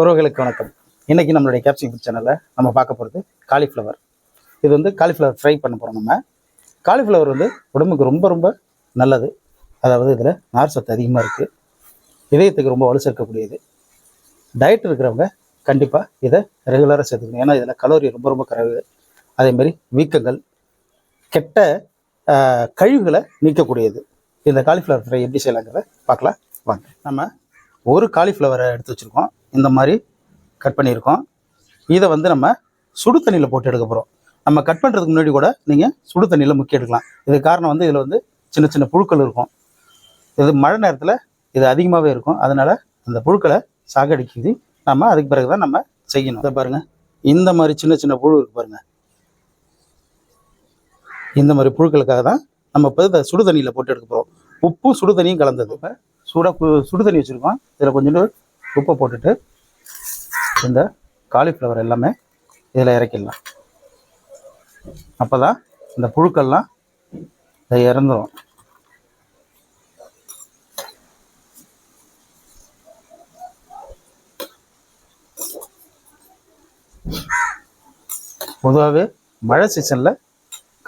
உறவுகளுக்கு வணக்கம். இன்றைக்கி நம்மளுடைய கேப்சிங் ஃபுட் சேனலில் நம்ம பார்க்க போகிறது காலிஃப்ளவர் இது வந்து காலிஃப்ளவர் ஃப்ரை பண்ண போகிறோம் நம்ம. காலிஃப்ளவர் வந்து உடம்புக்கு ரொம்ப ரொம்ப நல்லது. அதாவது இதில் நார் சத்து அதிகமாக இருக்குது இதயத்துக்கு ரொம்ப வலு சேர்க்கக்கூடியது. டயட் இருக்கிறவங்க கண்டிப்பாக இதை ரெகுலராக சேர்த்துக்கணும். ஏன்னா இதில் கலோரி ரொம்ப ரொம்ப குறைவு. அதேமாரி வீக்கங்கள் கெட்ட கழிவுகளை நீக்கக்கூடியது. இந்த காலிஃப்ளவர் ஃப்ரை எப்படி செய்யலாங்கிறத பார்க்கலாம். வாங்க. நம்ம ஒரு காலிஃப்ளவரை எடுத்து வச்சுருக்கோம். இந்த மாதிரி கட் பண்ணியிருக்கோம். இதை வந்து நம்ம சுடு தண்ணியில் போட்டு எடுக்க போகிறோம் நம்ம கட் பண்ணுறதுக்கு முன்னாடி கூட நீங்கள் சுடு தண்ணியில் முக்கிய எடுக்கலாம். இதுக்கு காரணம் வந்து இதில் வந்து சின்ன சின்ன புழுக்கள் இருக்கும். இது மழை நேரத்தில் இது அதிகமாகவே இருக்கும். அதனால் அந்த புழுக்களை சாகடிக்குது. நம்ம அதுக்கு பிறகு தான் நம்ம செய்யணும். இதை பாருங்கள் இந்த மாதிரி சின்ன சின்ன புழு இருக்கு பாருங்கள் இந்த மாதிரி புழுக்களுக்காக தான் நம்ம இப்போ இதை சுடு தண்ணியில் போட்டு எடுக்க போகிறோம் உப்பு சுடு தண்ணியும் கலந்தது. இப்போ சுட சுடு தண்ணி வச்சுருக்கோம். இதில் கொஞ்சோண்டு உப்பை போட்டுட்டு இந்த காலிஃப்ளவர் எல்லாமே இதில் இறக்கிடலாம். அப்போ தான் இந்த புழுக்கள்லாம் இதை இறந்துடும் பொதுவாகவே மழை சீசனில்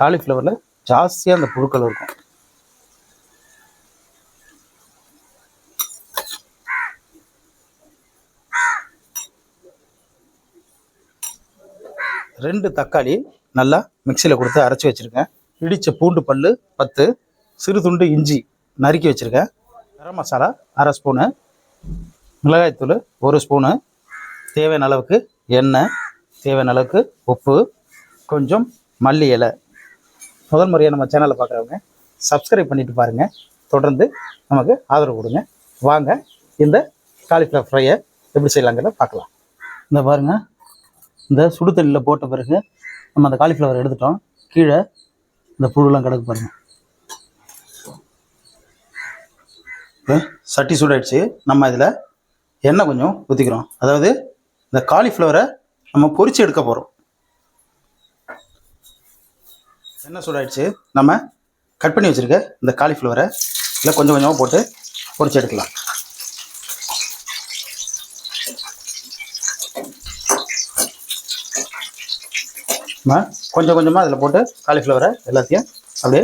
காலிஃப்ளவரில் ஜாஸ்தியாக அந்த புழுக்கள் இருக்கும். ரெண்டு தக்காளி நல்லா மிக்சியில் கொடுத்து அரைச்சி வச்சுருக்கேன். இடித்த பூண்டு பல் பத்து சிறு துண்டு இஞ்சி நறுக்கி வச்சுருக்கேன். கரம் மசாலா அரை ஸ்பூனு மிளகாய்த்தூள் ஒரு ஸ்பூனு தேவையான அளவுக்கு எண்ணெய் தேவையான அளவுக்கு உப்பு கொஞ்சம் மல்லி இலை. முதல் முறையாக நம்ம சேனலில் பார்க்குறவங்க சப்ஸ்கிரைப் பண்ணிட்டு பாருங்கள் தொடர்ந்து நமக்கு ஆதரவு கொடுங்க. வாங்க இந்த காலிஃப்ளவர் ஃப்ரையை எப்படி செய்யலாங்கிறத பார்க்கலாம். இந்த பாருங்கள் இந்த சுடு தண்ணியில் போட்ட பிறகு நம்ம அந்த காலிஃப்ளவர் எடுத்துட்டோம். கீழே இந்த புழுலாம் கிடக்கு பாருங்க. சட்டி சூடாயிடுச்சு. நம்ம இதில் எண்ணெய் கொஞ்சம் ஊற்றிக்கிறோம் அதாவது இந்த காலிஃப்ளவரை நம்ம பொறிச்சு எடுக்க போகிறோம் எண்ணெய் சூடாயிடுச்சு. நம்ம கட் பண்ணி வச்சுருக்க இந்த காலிஃப்ளவரை இல்லை கொஞ்சம் கொஞ்சமாக போட்டு பொறிச்சு எடுக்கலாம். நம்ம கொஞ்சம் கொஞ்சமாக அதில் போட்டு காலிஃப்ளவரை எல்லாத்தையும் அப்படியே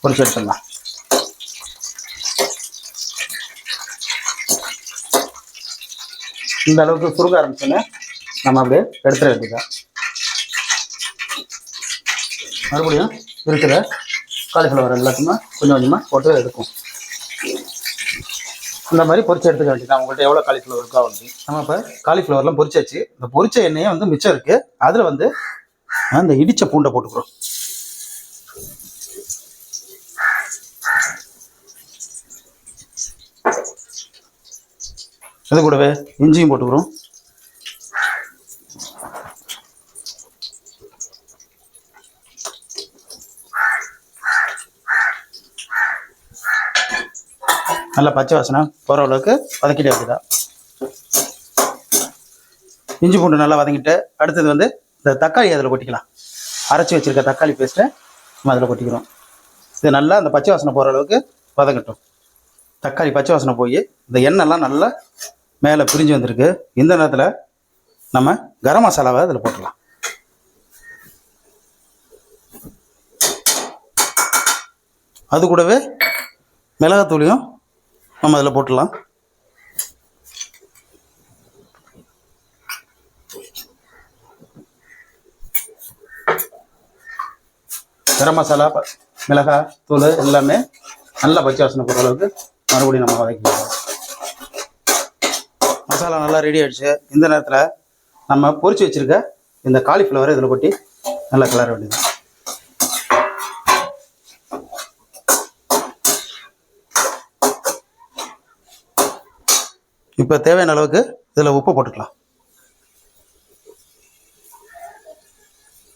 பொறிச்சு எடுத்துடலாம். இந்த அளவுக்கு சுருங்க ஆரம்பிச்சோன்னே நம்ம அப்படியே எடுத்துட வேண்டியதான் மறுபடியும் இருக்கிற காலிஃப்ளவர் எல்லாத்தையுமே கொஞ்சம் கொஞ்சமாக போட்டு எடுக்கும் இந்த மாதிரி பொரிச்சு எடுத்துக்க வேண்டியதான் உங்கள்கிட்ட எவ்வளோ காலிஃப்ளவர் இருக்கோ வந்து நம்ம இப்போ காலிஃப்ளவர்லாம் பொரிச்சாச்சு இந்த பொரிச்ச எண்ணெயே வந்து மிச்சம் இருக்குது அதில் வந்து அந்த இடிச்ச பூண்டை போட்டுக்கிறோம். அது கூடவே இஞ்சியும் போட்டுக்கிறோம். நல்லா பச்சை வாசனை போகிற அளவுக்கு வதக்கிட்டே இருக்குதா இஞ்சி பூண்டு நல்லா வதங்கிட்டு அடுத்தது வந்து இந்த தக்காளி அதில் கொட்டிக்கலாம். அரைச்சி வச்சிருக்க தக்காளி பேஸ்ட்டை நம்ம அதில் கொட்டிக்கிறோம். இது நல்லா அந்த பச்சை வாசனை போகிற அளவுக்கு வதங்கட்டும். தக்காளி பச்சை வாசனை போய் இந்த எண்ணெய்லாம் நல்லா மேலே பிரிஞ்சு வந்திருக்கு. இந்த நேரத்தில் நம்ம கரம் மசாலாவை அதில் போட்டுடலாம். அது கூடவே மிளகாத்தூளியும் நம்ம அதில் போட்டுடலாம். கரம் மசாலா ப- மிளகாய் தூள் எல்லாமே நல்லா பச்சை வாசனை போகிற அளவுக்கு மறுபடியும் நம்ம வதக்கிக்கலாம். மசாலா நல்லா ரெடி ஆகிடுச்சு இந்த நேரத்தில் நம்ம பொரிச்சு வச்சுருக்க இந்த காலிஃப்ளவரை இதில் கொட்டி நல்லா கிளற வேண்டியது. இப்போ தேவையான அளவுக்கு இதில் உப்பு போட்டுக்கலாம்.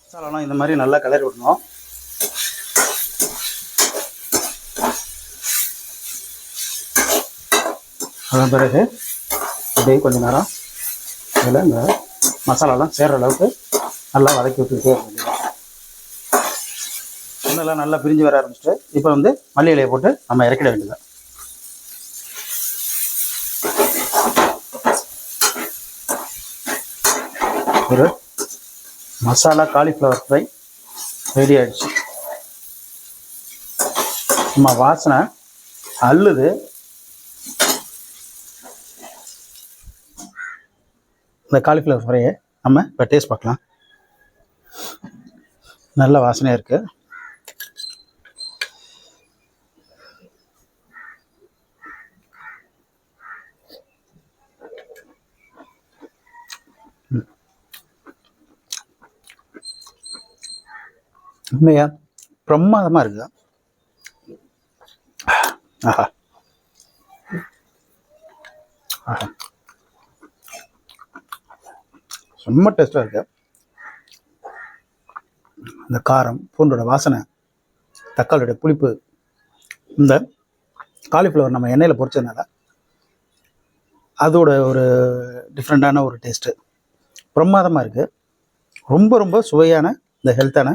மசாலாலாம் இந்த மாதிரி நல்லா கலரி விடணும். அதன் பிறகு அப்படியே கொஞ்ச நேரம் இதில் இந்த மசாலாலாம் சேர்கிற அளவுக்கு நல்லா வதக்கி விட்டுக்கிட்டே இருக்க வேண்டியது நல்லா பிரிஞ்சு வர ஆரம்பிச்சுட்டு இப்போ வந்து மல்லி இலையை போட்டு நம்ம இறக்கிட வேண்டியதான் ஒரு மசாலா காலிஃப்ளவர் ஃப்ரை ரெடி ஆயிடுச்சு. நம்ம வாசனை அள்ளுது. இந்த காலிஃப்ளவர் ஃப்ரையை நம்ம இப்போ டேஸ்ட் பார்க்கலாம். நல்ல வாசனையாக இருக்குது உண்மையா? பிரமாதமாக இருக்குதா ஆஹா. ஆஹா. செம்ம டேஸ்ட்டாக இருக்கு. இந்த காரம் பூண்டோட வாசனை தக்காளியோட புளிப்பு இந்த காலிஃப்ளவர் நம்ம எண்ணெயில் பொறிச்சதுனால அதோட ஒரு டிஃப்ரெண்ட்டான ஒரு டேஸ்ட்டு பிரமாதமாக இருக்குது ரொம்ப ரொம்ப சுவையான இந்த ஹெல்த்தான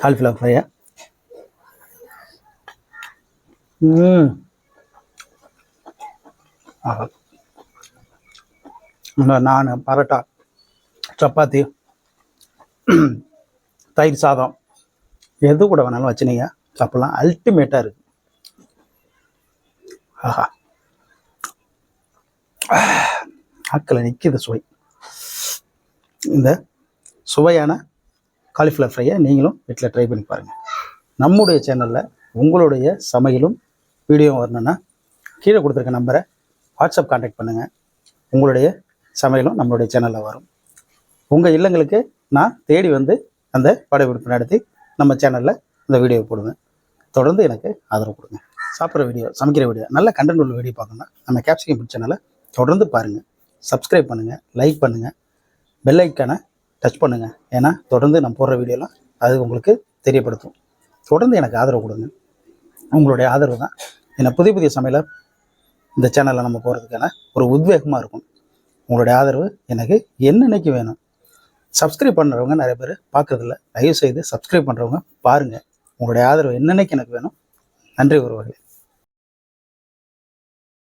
காலிஃப்ளவர் ஃப்ரையை ஆஹா. நான் பரோட்டா சப்பாத்தி தயிர் சாதம் எது கூட வேணாலும் வச்சுனீங்க சாப்பிட்லாம். அல்டிமேட்டாக இருக்கு. ஆஹா. ஆக்கில் நிற்கிது சுவை. இந்த சுவையான காலிஃப்ளவர் ஃப்ரையை நீங்களும் வீட்டில் ட்ரை பண்ணி பாருங்கள் நம்முடைய சேனலில் உங்களுடைய சமையலும் வீடியோவும் வரணுன்னா கீழே கொடுத்துருக்க நம்பரை வாட்ஸ்அப் காண்டாக்ட் பண்ணுங்கள் உங்களுடைய சமையலும் நம்மளுடைய சேனலில் வரும். உங்கள் இல்லங்களுக்கு நான் தேடி வந்து அந்த படப்பிடிப்பு நடத்தி நம்ம சேனலில் இந்த வீடியோ போடுவேன் தொடர்ந்து எனக்கு ஆதரவு கொடுங்க. சாப்பிட்ற வீடியோ சமைக்கிற வீடியோ நல்ல கண்டென்ட் உள்ள வீடியோ பார்க்கணும்னா நம்ம கேப்சிகம் சேனலை தொடர்ந்து பாருங்கள் சப்ஸ்கிரைப் பண்ணுங்கள் லைக் பண்ணுங்கள் பெல் ஐக்கானை டச் பண்ணுங்கள் ஏன்னா தொடர்ந்து நான் போடுற வீடியோலாம் அது உங்களுக்கு தெரியப்படுத்தும். தொடர்ந்து எனக்கு ஆதரவு கொடுங்க. உங்களுடைய ஆதரவு தான். என்னை புதிய புதிய சமையலை இந்த சேனலில் நம்ம போகிறதுக்கான ஒரு உத்வேகமாக இருக்கும். உங்களுடைய ஆதரவு எனக்கு என்னன்னைக்கு வேணும். சப்ஸ்கிரைப் பண்ணுறவங்க நிறைய பேர் பார்க்குறதில்ல. தயவு செய்து சப்ஸ்கிரைப் பண்ணுறவங்க பாருங்கள் உங்களுடைய ஆதரவு என்னன்னைக்கு எனக்கு வேணும். நன்றி ஒருவர்களே